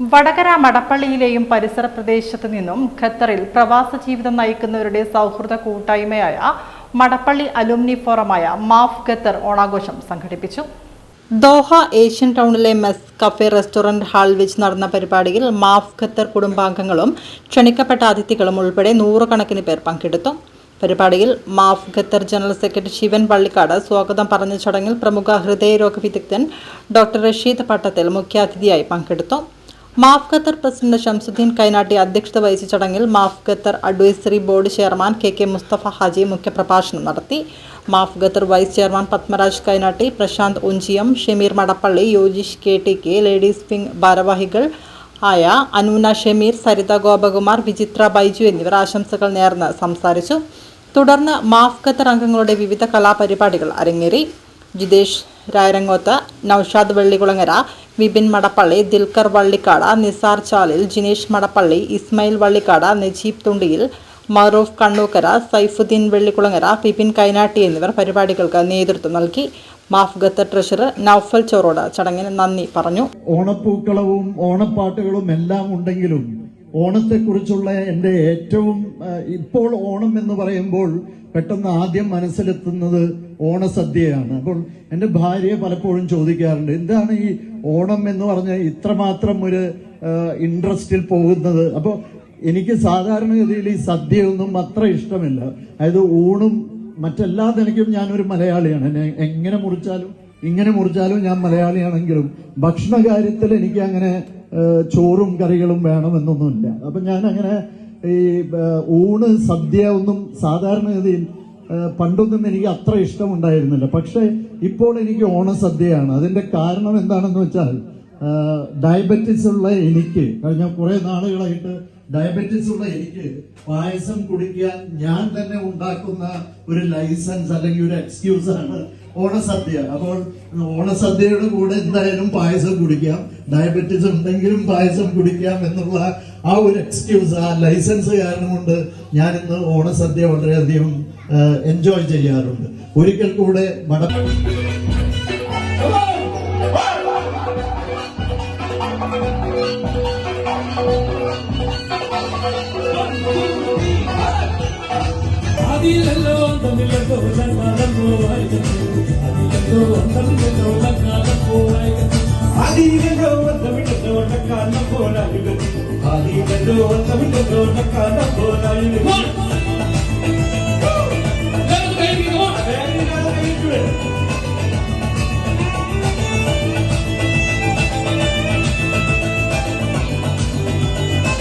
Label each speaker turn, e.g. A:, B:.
A: വടകര മടപ്പള്ളിയിലെയും പരിസര പ്രദേശത്ത് നിന്നും ഖത്തറിൽ പ്രവാസ ജീവിതം നയിക്കുന്നവരുടെ സൗഹൃദ കൂട്ടായ്മയായ മടപ്പള്ളി അലുമിനി ഫോറമായ മാഫ് ഖത്തർ ഓണാഘോഷം സംഘടിപ്പിച്ചു. ദോഹ ഏഷ്യൻ ടൗണിലെ മെസ് കഫെ റെസ്റ്റോറന്റ് ഹാൾ വെച്ച് നടന്ന പരിപാടിയിൽ മാഫ് ഖത്തർ കുടുംബാംഗങ്ങളും ക്ഷണിക്കപ്പെട്ട അതിഥികളും ഉൾപ്പെടെ നൂറുകണക്കിന് പേർ പങ്കെടുത്തു. പരിപാടിയിൽ MAF Qatar general secretary Shivan Pallikkad സ്വാഗതം പറഞ്ഞ ചടങ്ങിൽ പ്രമുഖ ഹൃദയരോഗ വിദഗ്ധൻ ഡോക്ടർ റഷീദ് പട്ടത്തിൽ മുഖ്യാതിഥിയായി പങ്കെടുത്തു. MAF Qatar president Shamsudheen Kainatti അധ്യക്ഷത വഹിച്ച ചടങ്ങിൽ MAF Qatar advisory board chairman K K Mustafa Haji മുഖ്യപ്രഭാഷണം നടത്തി. MAF Qatar vice chairman Padmaraj Kainatti Prashanth Unchiyam Shameer Madappally Yojish K T K ladies wing ഭാരവാഹികൾ ആയ അനൂന ഷമീർ സരിത ഗോപകുമാർ വിചിത്ര ബൈജു എന്നിവർ ആശംസകൾ നേർന്ന് സംസാരിച്ചു. തുടർന്ന് മാഫ് ഖത്തർ അംഗങ്ങളുടെ വിവിധ കലാപരിപാടികൾ അരങ്ങേറി. ജിതേഷ് രായരങ്ങോത്ത് നൌഷാദ് വെള്ളികുളങ്ങര വിപിൻ മടപ്പള്ളി ദിൽക്കർ വള്ളിക്കാട നിസാർ ചാലിൽ ജിനേഷ് മടപ്പള്ളി ഇസ്മയിൽ വള്ളിക്കാട നജീബ് തുണ്ടിയിൽ മറൂഫ് കണ്ണൂക്കര സൈഫുദ്ദീൻ വെള്ളിക്കുളങ്ങര വിപിൻ കൈനാട്ടി എന്നിവർ പരിപാടികൾക്ക് നേതൃത്വം നൽകി. MAF Qatar treasurer Noufal Chorode ചടങ്ങിന് നന്ദി പറഞ്ഞു.
B: ഓണപ്പൂക്കളവും ഓണപ്പാട്ടുകളും എല്ലാം ഉണ്ടെങ്കിലും ഓണത്തെക്കുറിച്ചുള്ള എന്റെ ഏറ്റവും ഇപ്പോൾ ഓണം എന്ന് പറയുമ്പോൾ പെട്ടെന്ന് ആദ്യം മനസ്സിലെത്തുന്നത് ഓണസദ്യയാണ്. അപ്പോൾ എന്റെ ഭാര്യയെ പലപ്പോഴും ചോദിക്കാറുണ്ട് എന്താണ് ഈ ഓണം എന്ന് പറഞ്ഞ ഇത്രമാത്രം ഒരു ഇൻട്രസ്റ്റിൽ പോകുന്നത്? അപ്പോൾ എനിക്ക് സാധാരണഗതിയിൽ ഈ സദ്യയൊന്നും അത്ര ഇഷ്ടമില്ല. അതായത് ഊണും മറ്റെല്ലാ നിലയ്ക്കും ഞാനൊരു മലയാളിയാണ്. എന്നെ എങ്ങനെ മുറിച്ചാലും ഇങ്ങനെ മുറിച്ചാലും ഞാൻ മലയാളിയാണെങ്കിലും ഭക്ഷണ കാര്യത്തിൽ എനിക്ക് അങ്ങനെ ചോറും കറികളും വേണമെന്നൊന്നുമില്ല. അപ്പൊ ഞാൻ അങ്ങനെ ഈ ഊണ് സദ്യ ഒന്നും സാധാരണഗതിയിൽ പണ്ടൊന്നും എനിക്ക് അത്ര ഇഷ്ടമുണ്ടായിരുന്നില്ല. പക്ഷെ ഇപ്പോൾ എനിക്ക് ഓണസദ്യയാണ്. അതിന്റെ കാരണം എന്താണെന്ന് വെച്ചാൽ ഡയബറ്റിസ് ഉള്ള എനിക്ക് കഴിഞ്ഞ കുറെ നാളുകളായിട്ട് ഡയബറ്റിസ് ഉള്ള എനിക്ക് പായസം കുടിക്കാൻ ഞാൻ തന്നെ ഉണ്ടാക്കുന്ന ഒരു ലൈസൻസ് അല്ലെങ്കിൽ ഒരു എക്സ്ക്യൂസ് ആണ് ഓണസദ്യ അപ്പോൾ ഓണസദ്യയുടെ കൂടെ എന്തായാലും പായസം കുടിക്കാം. ഡയബറ്റിസ് ഉണ്ടെങ്കിലും പായസം കുടിക്കാം എന്നുള്ള ആ ഒരു എക്സ്ക്യൂസ് ആ ലൈസൻസ് കാരണം കൊണ്ട് ഞാൻ ഇന്ന് ഓണസദ്യ വളരെയധികം എൻജോയ് ചെയ്യാറുണ്ട്. ഒരിക്കൽ കൂടെ മട
C: അതിലല്ലോ തമ്മിലല്ലോ ലങ്കാലം പോവായിരുന്നു Hadi, the road, the window, the car, the I'm going to go. To go.